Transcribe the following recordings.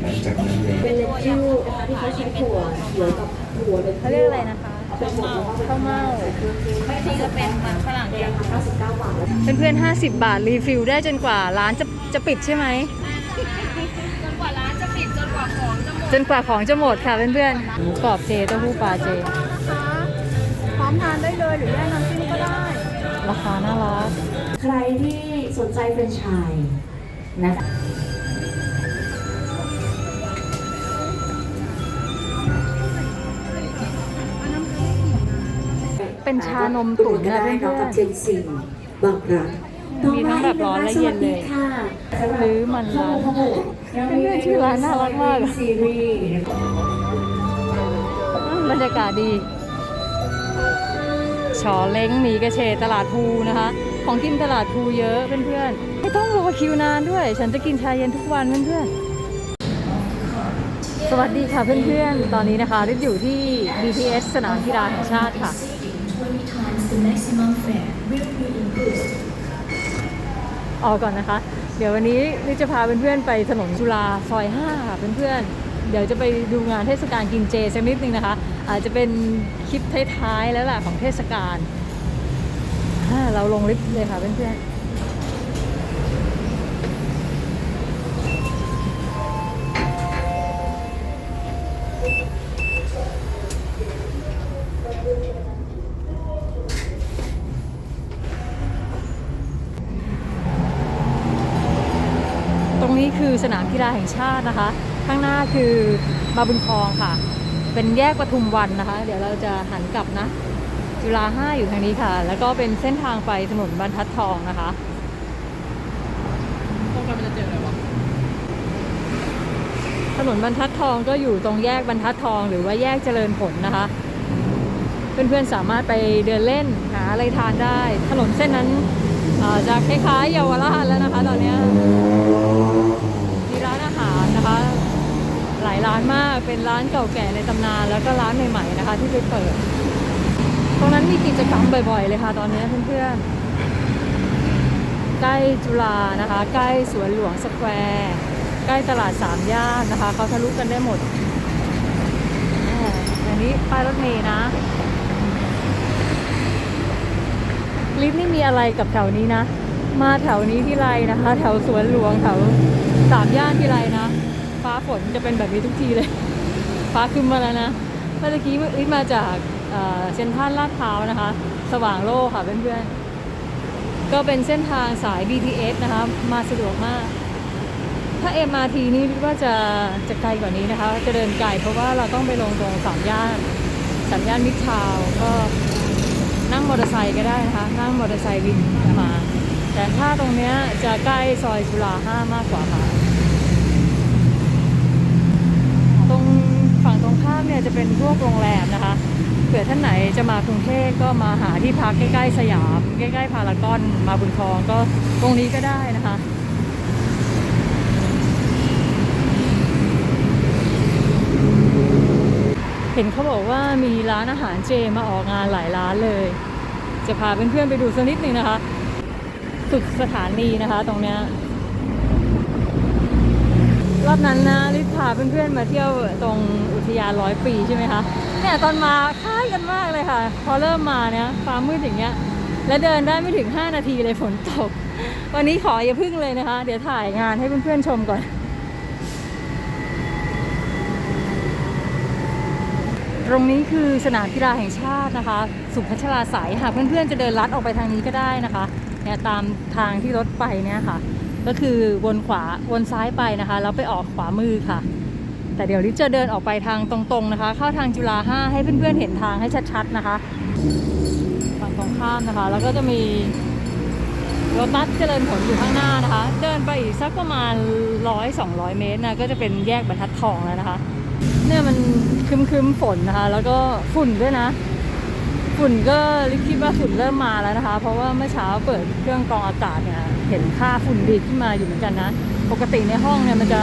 หลังจากนั้นเนี่ยเป็นเลนจิวนะคะที่เขาใช้ถั่วเขียวกับถั่วเป็นเขาเรียกอะไรนะคะเป็นหมดแล้วก็เป็นข้าวเม่าที่จะเป็นมันฝรั่งเดียวค่ะ99บาทเพื่อนๆ50 บาทรีฟิลได้จนกว่าร้านจะจะปิดใช่ไหมจนกว่าร้านจะปิดจนกว่าของจะหมดจนกว่าของจะหมดค่ะเพื่อนๆหมูกรอบเจเต้าหู้ปลาเจพร้อมทานได้เลยหรือแยกน้ำจิ้มก็ได้ ราคาน่ารักใครที่สนใจเป็นไชาย นะคะเป็นชานมตุ๋นก็นะได้เพื่เนาะอกับนเจนซิงบางรักมีทั้งแบบร้อนและเย็นเลยค่ะๆหรือมันร้านเพื่อนๆชื่อร้านน่ารักมากอะซีรีส์อืมบรรยากาศดีชอเล้งหมีกระเฉดตลาดภูนะคะ ของกินตลาดภูเยอะเพื่อนๆ ไม่ต้องรอคิวนานด้วย ฉันจะกินชาเย็นทุกวันเพื่อนๆ สวัสดีค่ะเพื่อนๆ ตอนนี้นะคะริดอยู่ที่ BTS สนามกีฬาแห่งชาติค่ะ20 times the maximum fare will be imposed. ออกก่อนนะคะ เดี๋ยววันนี้นิจะพาเพื่อนๆ ไปถนนจุฬาซอย 5 ค่ะเพื่อนๆเดี๋ยวจะไปดูงานเทศกาลกินเจสักนิดนึงนะคะ อาจจะเป็นคลิปท้ายๆแล้วล่ะของเทศกาลอ่าเราลงลิฟต์เลยค่ะเพื่อนๆ รงนี้คือสนามกีฬาแห่งชาตินะคะ ข้างหน้าคือมาบุญคลองค่ะ เป็นแยกปทุมวันนะคะ เดี๋ยวเราจะหันกลับนะ จุฬา5อยู่ทางนี้ค่ะ แล้วก็เป็นเส้นทางไปถนนบรรทัดทองนะคะถนนบรรทัดทองก็อยู่ตรงแยกบรรทัดทอง หรือว่าแยกเจริญผลนะคะ เพื่อนๆสามารถไปเดินเล่นหาอะไรทานได้ ถนนเส้นนั้นเอ่อจะคล้ายๆเยาวราชแล้วนะคะตอนเนี้ยมีร้านอาหารนะคะ หลายร้านมาก เป็นร้านเก่าแก่ในตำนาน แล้วก็ร้านใหม่ๆนะคะ ที่ไปเปิด ตรงนั้นมีกิจกรรมบ่อยๆ เลยค่ะ ตอนนี้เพื่อนๆ ใกล้จุฬานะคะ ใกล้สวนหลวงสแควร์ใกล้ตลาดสามย่านนะคะ เขาทะลุกันได้หมดอ่าอันนี้ป้ายรถเมย์นะลิฟต์นี่มีอะไรกับแถวนี้นะ มาแถวนี้ที่ไรนะคะ แถวสวนหลวงแถวสามย่านที่ไรนะ ฟ้าฝนจะเป็นแบบนี้ทุกทีเลย ฟ้าครึมมาแล้วนะเมื่อกี้ลิฟต์มาจากเซ็นทรัลลาดพร้าวนะคะ สว่างโลกค่ะเพื่อนๆ ก็เป็นเส้นทางสาย BTS นะคะ มาสะดวกมาก ถ้า MRT นี่คิดว่าจะจะไกลกว่านี้นะคะ จะเดินไกลเพราะว่าเราต้องไปลงตรงสามย่านสามย่านมิตรทาวก็นั่งมอเตอร์ไซค์ก็ได้นะคะ นั่งมอเตอร์ไซค์วินมา แต่ถ้าตรงเนี้ยจะใกล้ซอยจุฬาห้ามากกว่าค่ะ ตรงฝั่งตรงข้าม เนี่ยจะเป็นพวกโรงแรมนะคะเผื่อท่านไหนจะมากรุงเทพก็มาหาที่พักใกล้ๆสยาม ใกล้ๆพารากอนมาบุญครองก็ตรงนี้ก็ได้นะคะเห็นเขาบอกว่ามีร้านอาหารเจมาออกงานหลายร้านเลย จะพาเพื่อนๆไปดูสักนิดหนึ่งนะคะ สุดสถานีนะคะตรงเนี้ย รอบนั้นนะลิศพาเพื่อนๆมาเที่ยวตรงอุทยานร้อยปีใช่ไหมคะเนี่ยตอนมาคล้ายกันมากเลยค่ะ พอเริ่มมาเนี่ยฟ้ามืดอย่างเงี้ย แล้วเดินได้ไม่ถึง 5 นาทีเลยฝนตก วันนี้ขออย่าพึ่งเลยนะคะ เดี๋ยวถ่ายงานให้เพื่อนๆชมก่อนตรงนี้คือสนามกีฬาแห่งชาตินะคะ สุพัชราสายค่ะเพื่อนๆจะเดินลัดออกไปทางนี้ก็ได้นะคะเนี่ยตามทางที่รถไปเนี่ยค่ะ ก็คือวนขวาวนซ้ายไปนะคะแล้วไปออกขวามือค่ะ แต่เดี๋ยวลิศจะเดินออกไปทางตรงๆนะคะ เข้าทางจุฬาห้าให้เพื่อนๆเห็นทางให้ชัดๆนะคะฝั่งตรงข้ามนะคะ แล้วก็จะมีรถบัสเจริญผลอยู่ข้างหน้านะคะ เดินไปอีกสักประมาณร้อยสองร้อยเมตรนะก็จะเป็นแยกบรรทัดทองแล้วนะคะ เนี่ยมันครึมๆฝนนะคะ แล้วก็ฝุ่นด้วยนะ ฝุ่นก็ลิคิดว่าฝุ่นเริ่มมาแล้วนะคะ เพราะว่าเมื่อเช้าเปิดเครื่องกรองอากาศเนี่ย เห็นค่าฝุ่นดีขึ้นมาอยู่เหมือนกันนะ ปกติในห้องเนี่ยมันจะ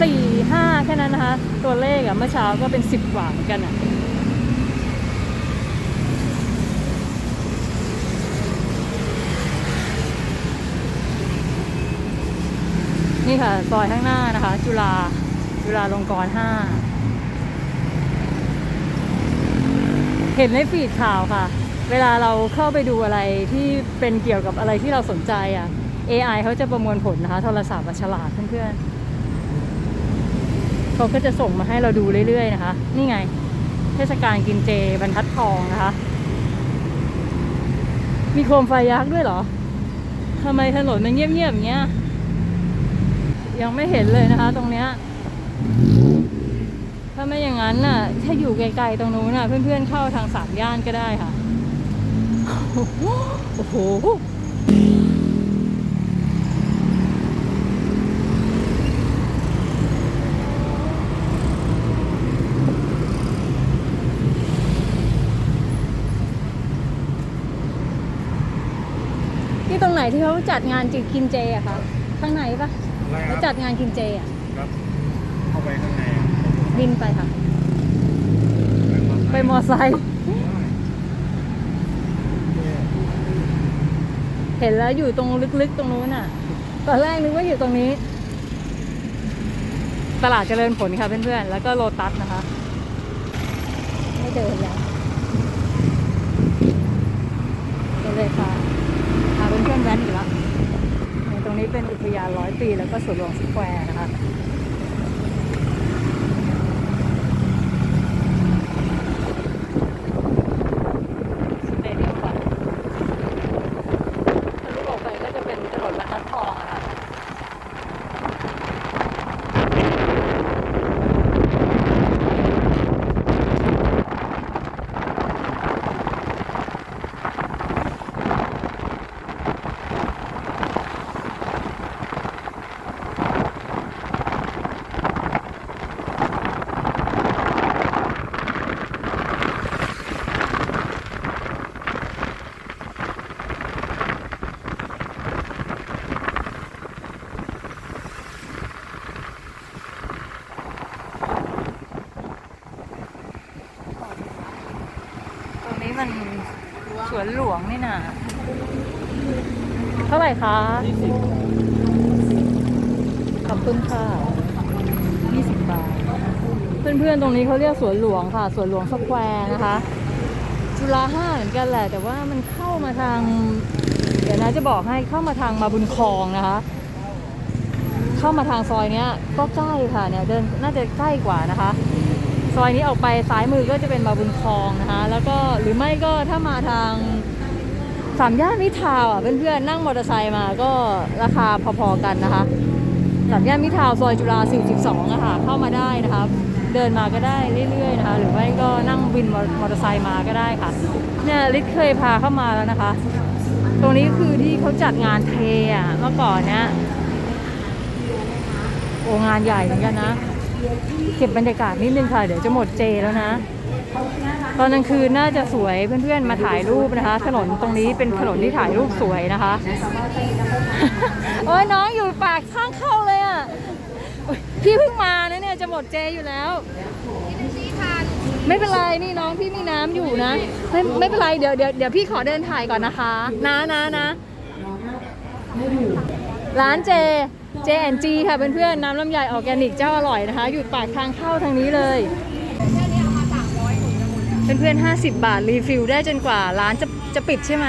สี่ห้าแค่นั้นนะคะ ตัวเลขอะเมื่อเช้าก็เป็นสิบกว่าเหมือนกันอะนี่ค่ะซอยข้างหน้านะคะ จุฬาจุฬาลงกรณ์ห้าเห็นในฟีดข่าวค่ะ เวลาเราเข้าไปดูอะไรที่เป็นเกี่ยวกับอะไรที่เราสนใจอะ AI เขาจะประมวลผลนะคะ โทรศัพท์ฉลาดเพื่อนๆเขาก็จะส่งมาให้เราดูเรื่อยๆนะคะ นี่ไง เทศกาลกินเจบรรทัดทองนะคะ มีโคมไฟยักษ์ด้วยเหรอทำไมถนนมันเงียบๆอย่างเงี้ย ยังไม่เห็นเลยนะคะ ตรงเนี้ยถ้าไม่อย่างนั้นน่ะ ถ้าอยู่ไกลๆตรงนู้นน่ะ เพื่อนๆเข้าทางสามย่านก็ได้ค่ะ โอ้โหที่ตรงไหนที่เขาจัดงานจิกินเจอะคะข้างในปะอะไรคเขารับจัดงานกินเจอะครับเข้าไปข้างในบินไปค่ะ ไปมอไซค์ เห็นแล้วอยู่ตรงลึกๆตรงนู้นอะ ตอนแรกนึกว่าอยู่ตรงนี้ ตลาดเจริญผลค่ะเพื่อนๆ แล้วก็โลตัสนะคะ ไม่เดินแล้วไปเลยค่ะพาเพื่อนๆแว้นอีกแล้ว ตรงนี้เป็นอุทยานร้อยปี แล้วก็สวนหลวงสแควร์นะคะ สเตเดียมก่อนทะลุออกไปก็จะเป็นถนนบรรทัดทองอะค่ะ ตรงนี้มันสวนหลวงนี่นะเท่าไหร่คะขอบคุณค่ะ20 บาท เพื่อนๆ ตรงนี้เขาเรียกสวนหลวงค่ะ สวนหลวงสแควร์นะคะ จุฬาห้าเหมือนกันแหละ แต่ว่ามันเข้ามาทาง เดี๋ยวนะจะบอกให้เข้ามาทางมาบุญคลองนะคะ เข้ามาทางซอยเนี้ยก็ใกล้ค่ะเนี่ยเดินน่าจะใกล้กว่านะคะ ซอยนี้ออกไปซ้ายมือก็จะเป็นมาบุญคลองนะคะ แล้วก็หรือไม่ก็ถ้ามาทาง สามย่านมิทาวอะเพื่อนๆนั่งมอเตอร์ไซค์มาก็ราคาพอๆกันนะคะสามย่านมิทาวซอยจุฬา42อะค่ะเข้ามาได้นะคะเดินมาก็ได้เรื่อยๆนะคะหรือไม่ก็นั่งวินมอเตอร์ไซค์มาก็ได้ค่ะเนี่ยลิศเคยพาเข้ามาแล้วนะคะ ตรงนี้คือที่เขาจัดงานเทอะเมื่อก่อนเนี้ยโอ้งานใหญ่เหมือนกันนะ เก็บบรรยากาศนิดนึงค่ะ เดี๋ยวจะหมดเจแล้วนะ ตอนกลางคืนน่าจะสวยเพื่อนๆมาถ่ายรูปนะคะ ถนนตรงนี้เป็นถนนที่ถ่ายรูปสวยนะคะโอ้ยน้องอยู่ปากข้างเข้าเลยอะพี่เพิ่งมานะเนี่ยจะหมดเจอยู่แล้วไม่เป็นไรนี่น้องพี่มีน้ำอยู่นะไม่ไม่เป็นไรเดี๋ยวเดี๋ยวเดี๋ยวพี่ขอเดินถ่ายก่อนนะคะนะนะนะร้านเจ J&G ค่ะเพื่อนๆน้ำลำไยออร์แกนิกเจ้าอร่อยนะคะ อยู่ปากทางเข้าทางนี้เลย เพื่อนๆ50 บาทรีฟิลได้จนกว่าร้านจะจะปิดใช่ไหม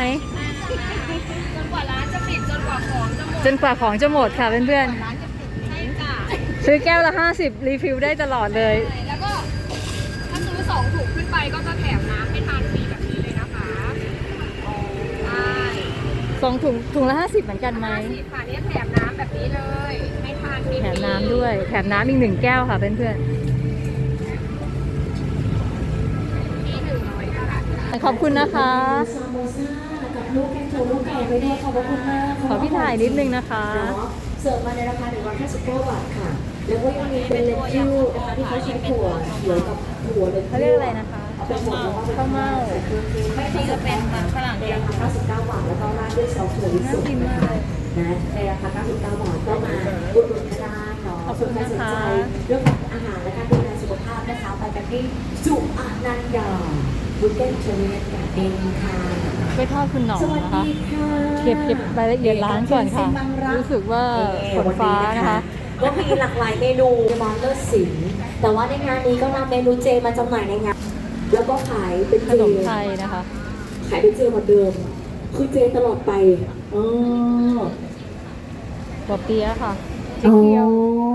จนกว่าร้านจะปิดจนกว่าของจะหมดจนกว่าของจะหมดค่ะเพื่อนร้านจะปิดใช่จ้ะๆซื้อแก้วละ 50 รีฟิลได้ตลอดเลย แล้วก็ถ้าซื้อสองถุงขึ้นไปก็จะแถมน้ำให้ทานฟรีแบบนี้เลยนะคะใช่สองถุงถุงละ 50 เหมือนกันไหมห้าสิบค่ะเนี่ยแถมน้ำแบบนี้เลยให้ทานฟรีๆแถมน้ำด้วย แถมน้ำอีกหนึ่งแก้วค่ะเพื่อนมี ขอบคุณนะคะซาโมซ่ากับลูกแกงโทลูกไก่ไปด้วยขอบคุณมากขอพี่ถ่ายนิดนึงนะคะเนาะเสิร์ฟมาในราคา 159 บาทค่ะ แล้วก็ยังมีเป็นเลนจิวนะคะที่เขาใช้ถั่วเขียวกับถั่วเลนจิวเขาเรียกอะไรนะคะเอาเป็นหมดแล้วก็เป็นข้าวเม่าใส่เครื่องเทศไม่ที่จะเป็นมันฝรั่งในราคา 99 บาท แล้วก็ราดด้วยซอสถั่วลิสงนะคะนะในราคา 99 บาทก็มาอุดหนุนก็ได้เนาะขอบคุณนะคะส่วนใครสนใจเรื่องของอาหารและการดูแลสุขภาพนะคะไปกันที่สุอานันดา บุกเก็ตเชอรี่การ์เด้นค่ะไปทอดคุณหนองสวัสนะคะดีค่ะเก็บเก็บรายละเอียดร้านก่อนค่ะ รู้สึกว่าฝนฟ้านะคะวก็มีหลากหลายเมนูบอนเลิศสินแต่ว่าในงานนี้ก็นำเมนูเจมาจำหน่ายในงาน แล้วก็ขายเป็นขเจนมไทยนะคะ ขายเป็นเจเหมือนเดิม คือเจตลอดไปอ๋อปอเปี๊ยะค่ะเจ๊อ๋อเกียว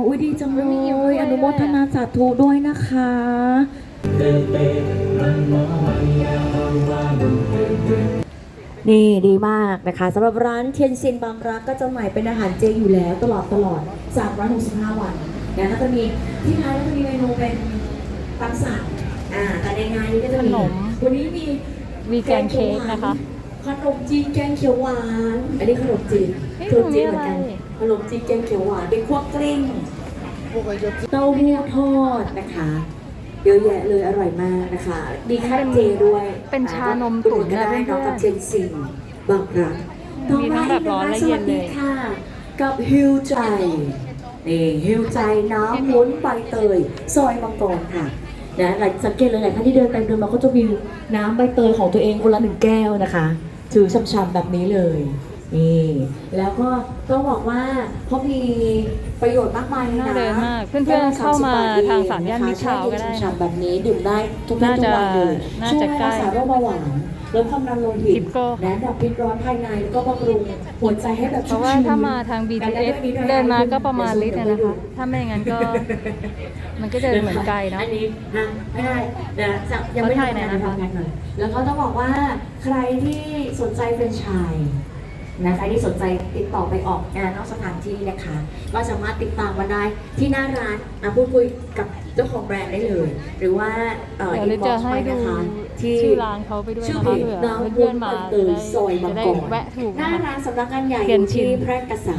อุ้ยดีจังเลมีอิ่มด้วยยอนุโมทนาสาธุด้วยนะคะ นี่ดีมากนะคะสำหรับร้านเทียนซินบางรักก็จะหมายเป็นอาหารเจอยู่แล้วตลอดตลอด365 วันนะก็จะมีที่ร้านก็จะมีเมนูเป็นตำสั่งอ่าแต่ในงานนี้ก็จะมีขนม วันนี้มีวีแกนเค้กนะคะขนมจีนแกงเขียวหวาน อันนี้ขนมจีนขนมจีนเหมือนกันขนมจีนแกงเขียวหวานเป็นพวกลิ้งเต้าหู้ทอดนะคะ เยอะแยะเลยอร่อยมากนะคะ มีข้าวเจด้วยเป็นชานมตุ๋นก็นะได้เพื่อนๆเนาะกับเจนซิงบางรักมีทั้งแบบร้อนและเย็นเลยสวัสดีค่ะ กับฮิวใจนี่ฮิวใจน้ำวุ้นใบเตย ซอยมังกรค่ะนะหลายสังเกตเลยหลายท่านที่เดินไปเดินมาก็จะมีน้ำใบเตยของตัวเองคนละหนึ่งแก้วนะคะถือช่ำๆแบบนี้เลย นี่ แล้วก็ต้องบอกว่าเขามีประโยชน์มากมายนะน่าเดินมากเพื่อนๆเข้ามาทางสามย่านมิตรทาวน์ก็ได้นะฉ่ำๆแบบนี้ดื่มได้ทุกเพศทุกวัยเลยน่าช่วจะยใกล้รักษาโรคเบาหวานลดความดันโลหิตทิปโก้และดับพิษร้อนภายในแล้วก็บำรุงหัวใจให้แบบเพชุ่ราะมว่าชื้นถ้ามาทาง BTS เดินมาก็ประมาณลิตรอะนะคะ ถ้าไม่งั้นก็ มันก็จะเหมือนไกลเนาะ อันนี้นะไม่ได้นะจะยังไม่เขาถ่ายทำงานไหนนะคะทำงานหน่อยแล้วก็ต้องบอกว่าใครที่สนใจเป็นไชาย นะใครที่สนใจติดต่อไปออกงานนอกสถานที่นะคะ ก็สามารถติดตามมาได้ที่หน้าร้านมาพูดคุยกับเจ้าของแบรนด์ได้เลย หรือว่าเอ่อเดี๋ยวอิลินศบ็อจะกซ์ให้ไปดูนะคะที่ ชื่อร้านเขาไปด้วยชื่อนะเพคะจเผื่อน้ำเพื่อนๆมาเตจะยได้ซอยมัจะงได้กรแวะถูกหน้านะคะร้านสำนักงานใหญ่อเทียนยู่ชินที่แพร่กษา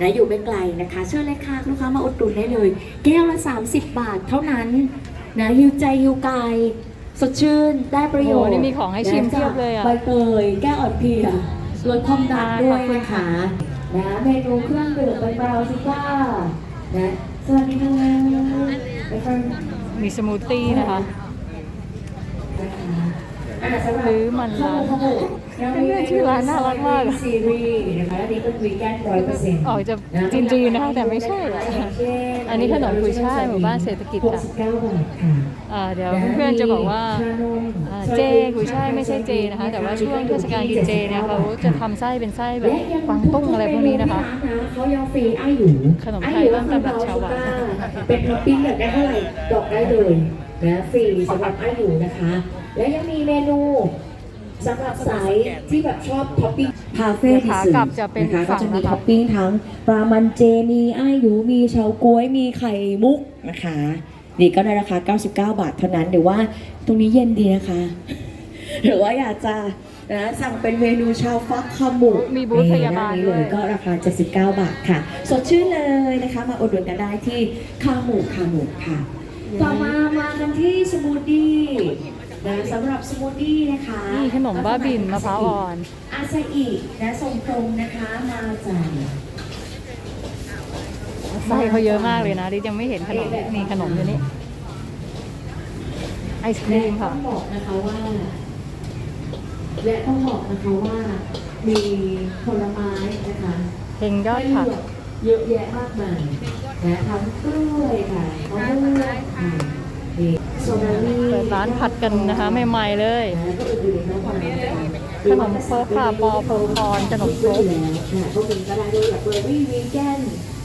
นะอยู่ไม่ไกลนะคะ เชิญเลยค่ะลูกค้ามาอุดหนุนได้เลย แก้วละ 30 บาทเท่านั้นนะฮิวใจฮิวกายสดชื่นได้ประโยชน์โอ้โหนี่มีของให้ชิมเพียบเลยอะ ใบเตยแก้วอ่อนเพลีย ลดความดันด้วยนะคะนะเมนูเครื่องดื่มเป็นบราวน์ซิก้านะสวัสดีค่ะไปฟังมีสมูทตี้นะคะหรือมันร้าน เพื่อนๆชื่อร้านน่ารักมากอะซีรีส์นะคะอันนี้เป็นวีแกนร้อยเปอร์เซ็นต์ออกจะจีนๆนะคะแต่ไม่ใช่อะอันนี้ขนมกุยช่ายหมู่บ้านเศรษฐกิจหกค่ะสิบเก้าบาทค่ะอ่าเดี๋ยวเพื่อนๆจะบอกว่าอ่าเจกุยช่ายไม่ใช่เจนะคะ แต่ว่าช่วงเทศกาลกินเจเนี่ยเขาจะทำไส้เป็นไส้แบบกวางตุ้งอะไรพวกนี้นะคะเขายังฟรีไอ้หยูขนมไทยต้นตำรับชาวบ้านเป็นท็อปปิ้งอยากได้เท่าไหร่ดอกได้เลยนะฟรีสำหรับไอ้หยูนะคะ และยังมีเมนู สำหรับสายที่แบบชอบท็อปปิ้งคาเฟ่ขากลับจะเป็นนะคะก็ฝั่งจะมีนะคะ ท็อปปิ้งทั้งปลามันเจมีไอ้หยูมีเฉาก๊วยมีไข่มุกนะคะนี่ก็ในราคา 99 บาทเท่านั้นหรือว่าตรงนี้เย็นดีนะคะ หรือว่าอยากจะนะสั่งเป็นเมนูชาวฟักขมุมีบูธพยาบาลนี่ด้วยเลยก็ราคา 79 บาทค่ะ สดชื่นเลยนะคะมาอุดหนุนกันได้ที่ข้าวหมูขาหมูค่ะ ต่อมามากันที่สมูทตี้ นะสำหรับสมูทตี้นะคะนี่ขนมบ้าบินมะพร้าวอ่อน อาซาอินะส่งตรงนะคะมาจากไส้เขาเยอะมากเลยนะดิยังไม่เห็นขนมนี่ขนมอยู่นี่ไอศครีมค่ะและต้องบอกนะคะว่า และต้องบอกนะคะว่า มีผลไม้นะคะเพลงยอดผักเยอะแยะมากมายนะทั้งกล้วยค่ะมะม่วงค่ะนี่สตรอ เบอรี่เปิดร้านผัดกันนะคะใหม่ๆเลยนะก็อื่นๆในน้ำมันขนมโคกค่ะปอโพคอนขนมครกค่ะก็มีก็ได้ด้วยแบบเบอร์รี่วีแกน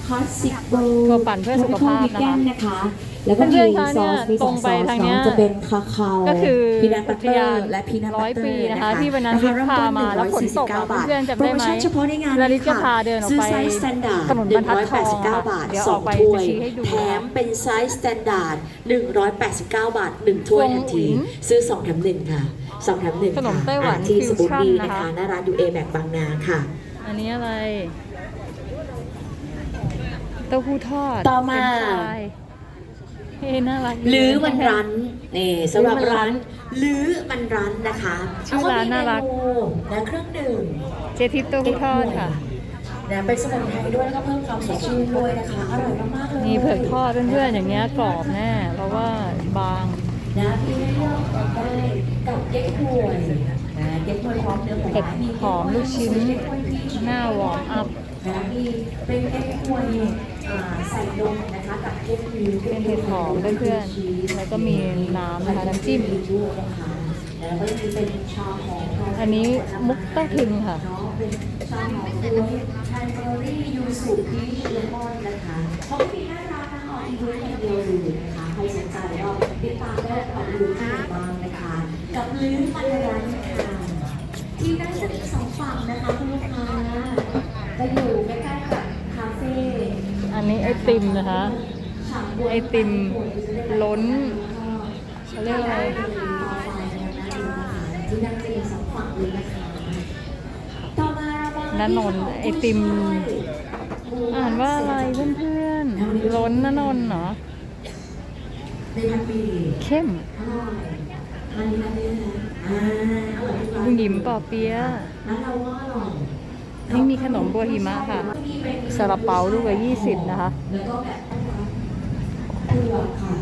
คลาสสิกโบตัวปั่นเพื่อสุขภาพนะคะนะคะ แล้วก็มีเพื่อนๆคะซเนี่อยสมีสตรองงไปซอสทางเนี้ยเนาะจะเป็นคาคาวก็คือพีนัทบัตอุเตทอยานร์และพีนัทร้บัอยตเตอปีร์นะคะที่วันนั้นราคาเริ่มต้นพามาแล้วฝนตกอะ149บาทเพื่อนๆจำได้ไหมโปรโมชั่นเฉพาะในงานแล้วลิศจะพาเดินออกไปซื้อไซส์สแตนดาร์ดถนนบรรทัดทองอะ189 บาทเดี๋ยวสออองกไปถ้วยจะชี้ให้ดูแถมเป็นไซส์สแตนดาร์ด189 บาท1ถ้วยทันทีวงอุ๋งซื้อ2แถม1ค่ะ2แถม1ขนมไต้หวันที่สฟิบูวชั่นดีนะนะคะคะหน้าร้านดูเอแม็กบางนาค่ะ อันนี้อะไร เต้าหู้ทอด ต่อมา เฟรนช์ฟรายเฮ้ยน่ารักดีหรือมันรันนี่สำหรับร้านหรือมันรันนะคะชื่อร้านน่ารักเขมีเมนูนะเครื่องดื่มเจทิปเต้าหู้ทอดค่ะ นะเป็นสมุนไพรด้วยแล้วก็เพิ่มความสดชื่นด้วยนะคะอร่อยมากๆเลยมีเผือกทอดเพื่อนๆอย่างเงี้ยกรอบแน่เพราะว่าบาง นะพี่ให้เลือกได้กับเก๊กฮวยนะเก๊กฮวยพร้อมเนื้อหมูเผ็ดหอมลูกชิ้น หน้าวอร์มอัพ นะมีเป็นเอ็กซ์ควยอ่า ใส่นมนะคะกับเอ็กซ์ครีเป็นเห็ดหอมเพื่อนๆ แล้วก็มีน้ำนะคะน้ำจิ้มแล้วก็จะมีเป็นชาหอมอันนี้มุกต้าทึงค่ะเป็นชาหอมด้วยไทยเบอร์รี่ยูสุพีชเลมอนนะคะเขามีหน้าร้านนะคะออกอีเวนต์อย่างเดียวเลยนะคะใครสนใจก็ติดตามได้ออกอีเวนต์ที่ไหนบ้างนะคะ กับลื้อมันร้านค่ะที่นั่งจะมีสองฝั่งนะคะคุณลูกค้าจะอยู่ใกล้ๆกับคาเฟ่ อันนี้ ไอติมนะคะไอติมล้นเขาเรียกอะไรที่นั่งจะมีสองฝั่งเลยนะคะต่อมาเรามาณนนท์ไอติม อ่านว่าอะไรเพื่อนๆล้นนนนท์เหรอในพันปีเข้มอร่อยทานนี้นะเนี่ยอ่าอร่อยทุกร้านบุญหยิมปอเปี๊ยะร้า นี่มีขนมบัวหิมะค่ะซาลาเปาลูกละยี่สิบนะคะ แล้วก็แบบเผือค่ะ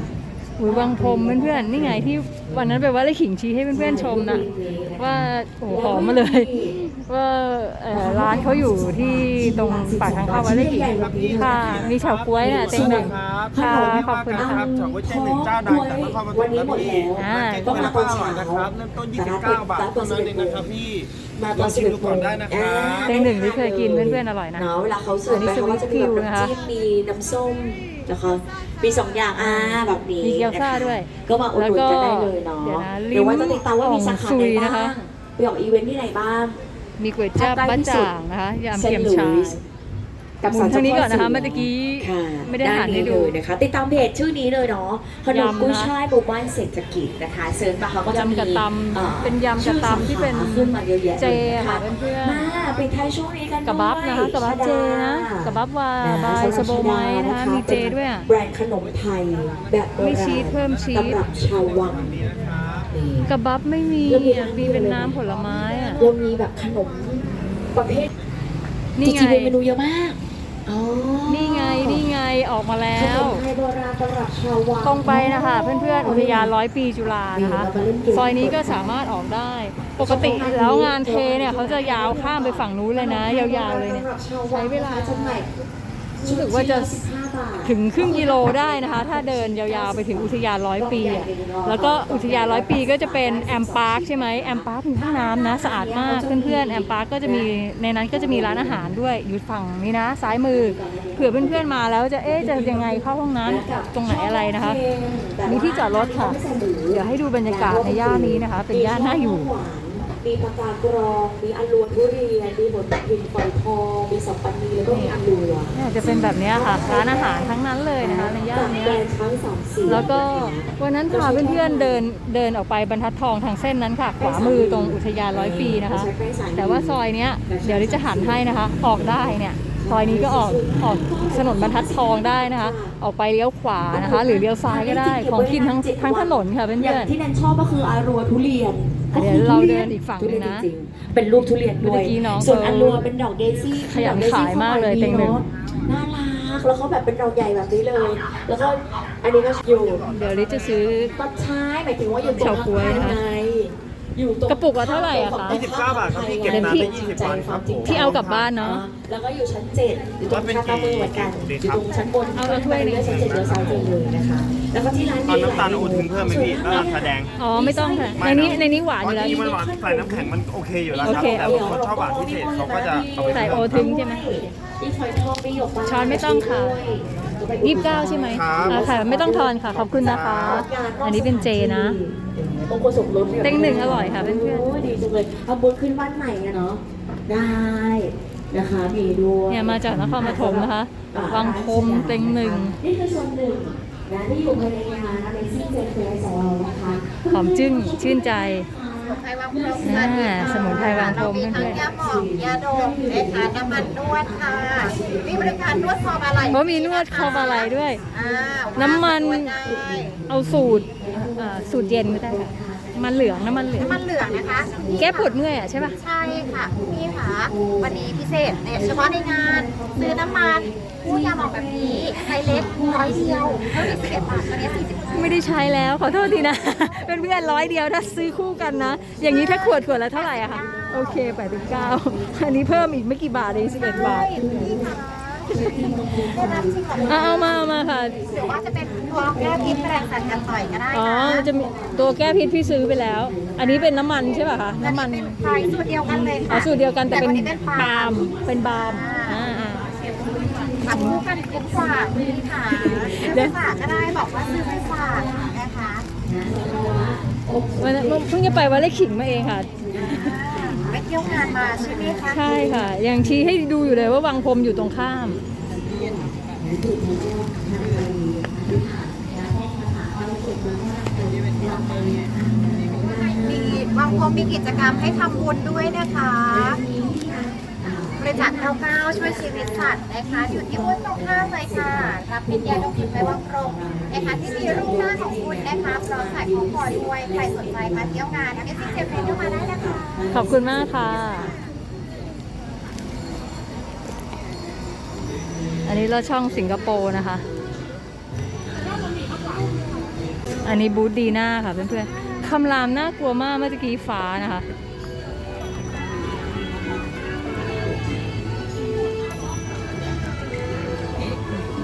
อุยวังพรมเพื่อนๆนี่ไงที่วันนั้นไปว่าเลยขิงชี้ให้เพื่อนๆชมนะว่าโอ้โหหอมมาเลย ว่าเอ่อร้านเขาอยู่ที่ตรงปากทางเข้าวัดไร่ขิงค่ะมีเฉาก๊วยน่ะเต็งหนึ่งครับค่ะขอบคุณนะค่ะครับเฉาก๊วยเจ๊หนึ่งเจ้าดังจากนครปฐมวันนี้หมดแล้วอ่าต้มก็อร่อยนะครับเริ่มต้น 29 บาทเท่านั้นเองนะครับพี่มาลองชิมดูก่อนได้นะครับเต็งหนึ่งที่เคยกินเพื่อนๆอร่อยนะเนาะเวลาเขาเสิร์ฟอันนี้ไปเขาก็จะมีแบบสวิตคิวนะคะน้ำจิ้มมีน้ำส้ม นะคะ มีสองอย่างอ่าแบบนี้มีเกี๊ยวซ่าด้วยก็มาอุดหนุนกันได้เลยเนาะแล้วก็หรือว่าจะติดตามว่ามีสาขาซุไหนยบ้านะคะงไปออกอีเวนต์ที่ไหนบ้าง มีก๋วยจั๊บบ้าจ่างนะคะยำเทียมชาย กับหมุนทางนี้ก่อนนะคะเมื่อกี้ ค่ะไม่ได้หันให้ดู เลยนะคะ ติดตามเพจชื่อนี้เลยเนาะขนมยำนะ กุ้ยช่ายหมู่บ้านเศรษฐกิจนะคะเซิร์ชมาเขาก็จะมียำกระตำอ่าเป็นยำกระตำที่เป็นชื่อสาขาขึ้นมาเยอะแยะเจเลยนค่ะเพื่อนๆมาปิดท้ายช่วงนี้กันกระบับนะคะกระบับเจนะกระบับวาบายสโบไมนะคะมีเจด้วยอะแบรนด์ขนมไทย แบบโบราณมีชีสเพิ่มชีสสำหรับชาววังนี่ กระบับไม่มีอะมีเป็นน้ำผลไม้อะเรามีแบบขนมประเภทนี่จไงริงๆเป็นเมนูเยอะมาก อ๋อนี่ไงนี่ไงออกมาแล้ขนว มไทยโบราณสำหรับชาววังตรงไปนะคะเพื่อนๆอุทยานร้อยปีจุฬานะคะซอยนี้ก็สามารถออกได้ ปกติแล้วงานเทเนี่ยเขาจะยาวข้ามไปฝั่งนู้นเลยนะ ยาวๆเลยเนี่ย ใช้เวลาจำหน่ายรู้สึกว่าจะ15บาท ถึงครึ่งกิโลได้นะคะ ถ้าเดินยาวๆไปถึงอุทยานร้อยปีอะแล้วก็อุทยานร้อยปีก็จะเป็นแอมพาร์คใช่ไหมแอมพาร์คมีห้องน้ำนะสะอาดมากเพื่อนๆแอมพาร์คก็จะมีในนั้นก็จะมีร้านอาหารด้วยอยู่ฝั่งนี้นะซ้ายมือเผื่อเพื่อนๆมาแล้วจะเอ๊ะจะยังไงเข้าห้องน้ำตรงไหนอะไรนะคะ มีที่จอดรถค่ะ เดี๋ยวให้ดูบรรยากาศในย่านนี้นะคะ เป็นย่านน่าอยู่ มีปากกากรอง มีอันลวนทุเรียน มีบดพินฝอยทอง มีสับปะนีแล้วก็มีอันลัวเนี่ยจะเป็นแบบเนี้ยค่ะร้านอาหารทั้งนั้นเลยนะคะในย่านเนี้แบรยนด์ช้างสามสีแล้วก็วันนั้นพาเพื่อนๆเดินเดินออกไปบรรทัดทองทางเส้นนั้นค่ะ ขวามือตรงอุทยานร้อยปีนะคะ แต่ว่าซอยเนี้ยเดี๋ยวดิจะหันให้นะคะ ออกได้เนี่ยซอยนี้ก็ออกออกถนนบรรทัดทองได้นะคะ ออกไปเลี้ยวขวานะคะ หรือเลี้ยวซ้ายก็ได้ ของกินทั้งทั้งถนนค่ะเพื่อย่างอนที่แนนชอบก็คืออารัวทุเรียนอะ เดี๋ยวเราเดินอีกฝั่งหนึ่งนะ ทุเรียจริงๆเป็นรูปทุเรียนด้วยเมื่อกี้น้องส่วนเขาอันรัวเป็นดอกเดซี่ขยันขายมากเลยเต็งหนึ่ง น่ารัก แล้วเขาแบบเป็นดอกใหญ่แบบนี้เลย แล้วก็อันนี้ก็อยู่ๆเดี๋ยวดิจะซื้อตัดท้ายหมายถึงว่าอยู่ตรงเฉาก๊วยนะคะข้างในอยู่ตรงกระปุกละเท่าไหร่อะคะ29บาทครับพี่เก็บเดี๋ยวน้ำพี่ได้20บาทครับผมที่เอากลับบ้านเนาะแล้วก็อยู่ชั้นเจ็ดอยู่ตรงข้างตามือเหมือนกันอยู่ตรงชั้นบนเอาละถ้วยหนึ่ง ชั้นเจ็ดเดี๋ยวซ้ายเจอเลยนะคะ แล้วก็ที่ร้านเอาน้ำตาลอุ่นเพิ่มไหมพี่แล้วน้ำตาลแดง อ๋อไม่ต้องค่ะ ในนี้ในนี้หวานอยู่แล้ว ที่มันหวานใส่น้ำแข็งมันโอเคอยู่แล้วคโอรับเค แต่ว่าคนชอบหวานพิเศษเขาก็จะเอาไปใส่เพิ่มโอทึงใช่ไหมมีฝอยทองมีหยกบานช้อนไม่ต้องค่ะ ยี่สิบเก้าใช่ไหมอ่าค่ะ ไม่ต้องทอนค่ะ ขอบคุณนะคะ อันนี้เป็นเจนะบางคนสมรสนี่ยเต็งหนึ่งอร่อยค่ะเพื่อนๆโอ้ยดีจังเลยเอาบุญขึ้นบ้านใหม่อะเนาะได้นะคะมีด้วยเนี่ยมาจากนครปฐมนะคะ วังคมเต็งหนึ่ง นี่คือส่วนหนึ่ง นะที่อยู่ภายในงาน Amazing J f a i r ของเรานะคะ หอมจึ้งชื่นใจไทยวางพรมอ่าสมุนไพรวางพรมเรามีทั้งเพื่อนยาหมองยาดมนะคะน้ำมันนวดค่ะ มีบริการนวดคอบ่าไหล่เพราะมีนวดคอบาไหลด้วยอ่าน้ำมัน วดได้ เอาสูตรอ่าสูตรเย็นก็ได้ค่ะ มันเหลืองน้ำมันเหลืองน้ำมันเหลืองนะคะแก้ปวดเมื่อยอะใช่ปะใช่ค่ะพี่ค่ะวันนี้พิเศษเนี่ยเฉพาะในงานซื้อน้ำมันพูดยาหมองแบบนี้ไซส์เล็กร้อยเดียวเท่านี้สิบเอ็ดบาทตัวนี้สี่สิบไม่ได้ใช้แล้วขอโทษทีนะ เป็นเพื่อนร้อยเดียวถ้าซื้อคู่กันนะ อย่างนี้ถ้าขวดขวดละเท่าไหร่อะคะได้โอเคแปดสิบเก้าอันนี้เพิ่มอีกไม่กี่บาทเองสิบเอ็ดบาทนี่ค่ะ ได้รับชิมก่อนอะเอามาเอามาค่ะ หรือว่าจะเป็นตัวแก้พิษแมลงสัตว์กันต่อยก็ได้อ๋อ นะจะมีตัวแก้พิษพี่ซื้อไปแล้ว อันนี้เป็นน้ำมันใช่ป่ะคะอัน้ำมัน เป็นไพรสูตรเดียวกันเลยอ๋อค่ะสูตรเดียวกันแต่เป็นวัเป็นบาล์มเป็นบาล์มอ่าอ่าอ่าอัดคู่กันทุกฝากนี่ค่ะซื้อไปฝากก็ได้บอกว่าซื้อไปฝากนะคะวันนั้นเพิ่งจะไปวัดไร่ขิงมาเองค่ะไปเที่ยวงานมาใช่ไหมคะใช่ค่ะ ยังชี้ให้ดูอยู่เลยว่าวังพรมอยู่ตรงข้าม มีบางคนมีกิจกรรมให้ทำบุญด้วยนะคะ บริจาค99ช่วยชีวิตสัตว์นะคะ อยู่ที่วุ้นตรงข้ามเลยค่ะ รับเป็นยาดมกลิ่นไม้วังพรมนะคะที่มีรูปหน้าของคุณนะคะพร้อมใส่ข้อคอด้วยใครสนใจมาเที่ยวงานนะเอฟซีเจฟเฟนก็มาได้นะคะขอบคุณมากค่ะ อันนี้เราช่องสิงคโปร์นะคะ อันนี้บูธดีหน่าค่ะเพื่อนๆคำรามน่ากลัวมากเมื่อกี้ฟ้านะคะ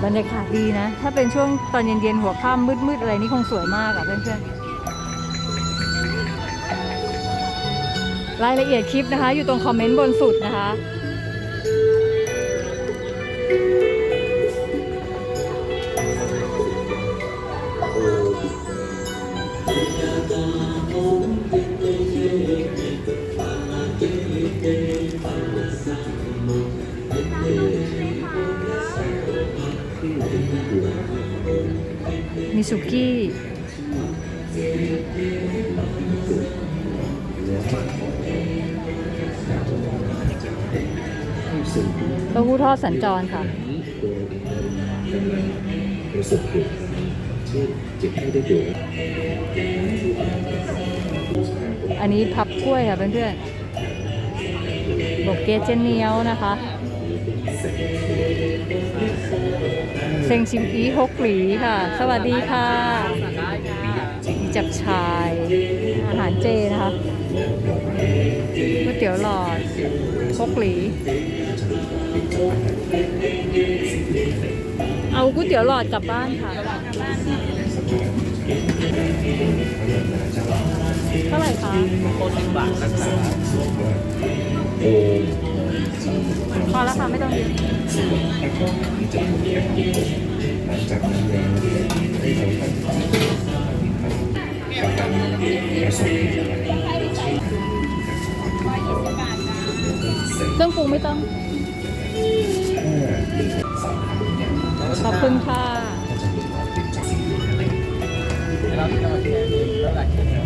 บรรยากาศดีนะ ถ้าเป็นช่วงตอนเย็นๆ หัวค่ำมืดๆ อะไรนี่คงสวยมากอะเพื่อนๆ รายละเอียดคลิปนะคะ อยู่ตรงคอมเมนต์บนสุดนะคะ มีสุกี้เต้าหู้ทอดสัญจรค่ะประสบเหตุที่เจ็บไข้ได้ป่วยอันนี้พับกล้วยค่ะเพื่อนๆบอกเกจเจนเนียวนะคะ เซงชิมอีฮกหลีค่ะ สวัสดีค่ะมีจับชาย อาหารเจนะคะก๋วยเตี๋ยวหลอดฮกหลี เอาก๋วยเตี๋ยวหลอดกลับบ้านค่ะ เท่าไหร่คะโคสิบบาทนะครับพอแล้วค่ะ ไม่ต้องยืนที่ จะถูกแข่งกินหลังจากนั้นแล้วให้เราทำประกันประสบเหตุอะไรเช่นเสร็จเครื่องปรุงไม่ต้องขอบคุณค่ะจะมีความเป็นจากสิ่งอื่นอะไรเดี๋ยวเราที่เราที่นี่แล้วหลักขึ้นแล้ว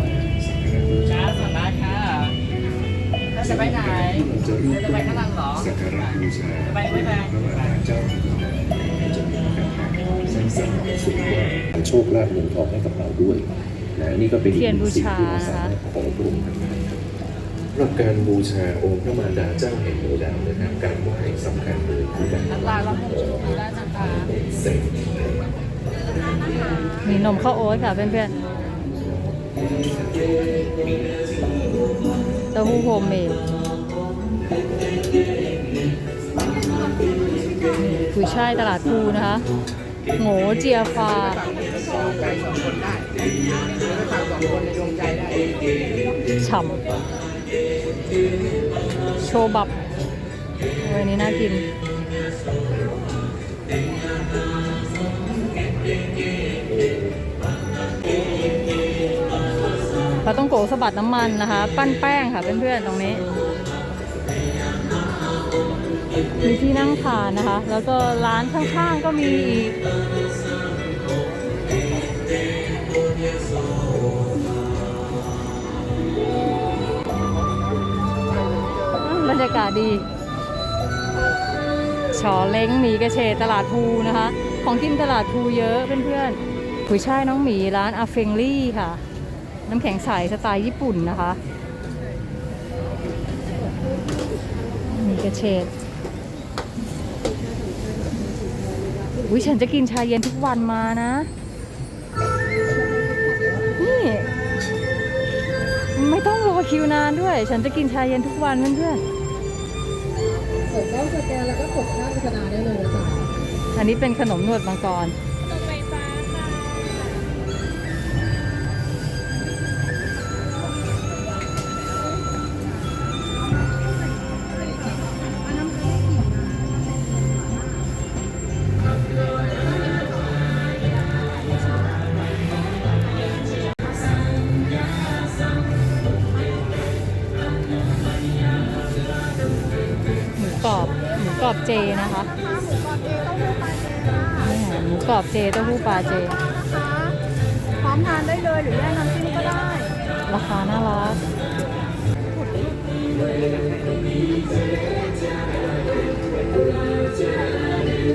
จ้าสวัสดีค่ะจะไปไหนจะไปข้างหลังหรอสักการะบูชาจะไปไม่ไป สั้นๆสุดว่าโชคลาภเงินทองให้กับเราด้วยนะนี่ก็เป็นอีกหนึ่งสิ่งที่เราสามารถขอพระองค์ท่านได้สำหรับการบูชาองค์พระมารดาเจ้าแห่งโลดาวนะครับการไหว้สำคัญเลยคือการลาเราให้ชมได้นะคะเสร็จมีนมข้าวโอ๊ตค่ะเพื่อนๆเต้าหู้โฮมเมดกุยช่ายตลาดภูนะคะ โง่เจียฟาใจสองคนได้ถ้าฟังสองคนในดวงใจได้ฉ่ำโชบับวันนี้น่ากินปลาต้องโกสะบัดน้ำมันนะคะ ปั้นแป้งค่ะเพื่อนๆตรงนี้ มีที่นั่งทานนะคะ แล้วก็ร้านข้างๆก็มีอีกบรรยากาศดี ชอเล้งหมีกระเฉดตลาดภูนะคะ ของกินตลาดภูเยอะเพื่อนๆผู้ยช่ายน้องหมีร้านอาเฟงลี่ค่ะ น้ำแข็งใสสไตล์ญี่ปุ่นนะคะหมีกระเฉด อุ้ยฉันจะกินชาเย็นทุกวันมานะ นี่มไม่ต้องรอคิวนานด้วย ฉันจะกินชาเย็นทุกวันเพื่อนกดต้องสแกนแล้วก็กดข้ามโฆษณาได้เลยจ้ะๆอันนี้เป็นขนมนวดมังกร กรอบเจนะคะนี่ค่ะหมูกรอบเจเต้าหู้ปลาเจพร้อมทานได้เลยหรือแยกน้ำจิ้มก็ได้ ราคาน่ารัก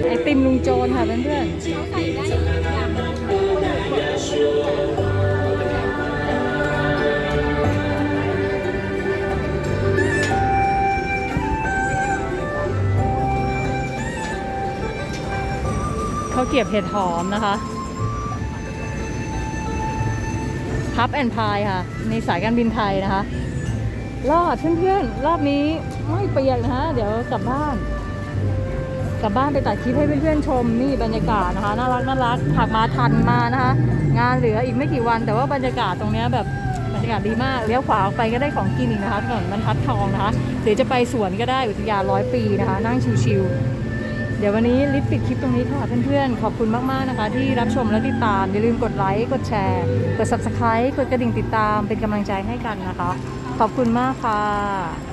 ไอติมลุงโจรค่ะเพื่อนๆ ขาวเกรียบเห็ดหอมนะคะพับแอนพายค่ะ ในสายการบินไทยนะคะ รอดเพื่อนๆ รอบนี้ไม่เปียกนะคะ เดี๋ยวกลับบ้าน กลับบ้านไปตัดคลิปให้เพื่อนๆชมนี่บรรยากาศนะคะ น่ารักน่ารักหากมาทันมานะคะ งานเหลืออีกไม่กี่วัน แต่ว่าบรรยากาศตรงนี้แบบบรรยากาศดีมากเลี้ยวขวาออกไปก็ได้ของกินอีกนะคะถนนบรรทัดทองนะคะหรือจะไปสวนก็ได้อุทยานร้อยปีนะคะ นั่งชิวๆ เดี๋ยววันนี้ลิฟปิดคลิปตรงนี้ค่ะเพื่อนๆ ขอบคุณมากๆนะคะ ที่รับชมและติดตาม อย่าลืมกดไลค์กดแชร์ กด subscribe กดกระดิ่งติดตามเป็นกำลังใจให้กันนะคะ ขอบคุณมากค่ะ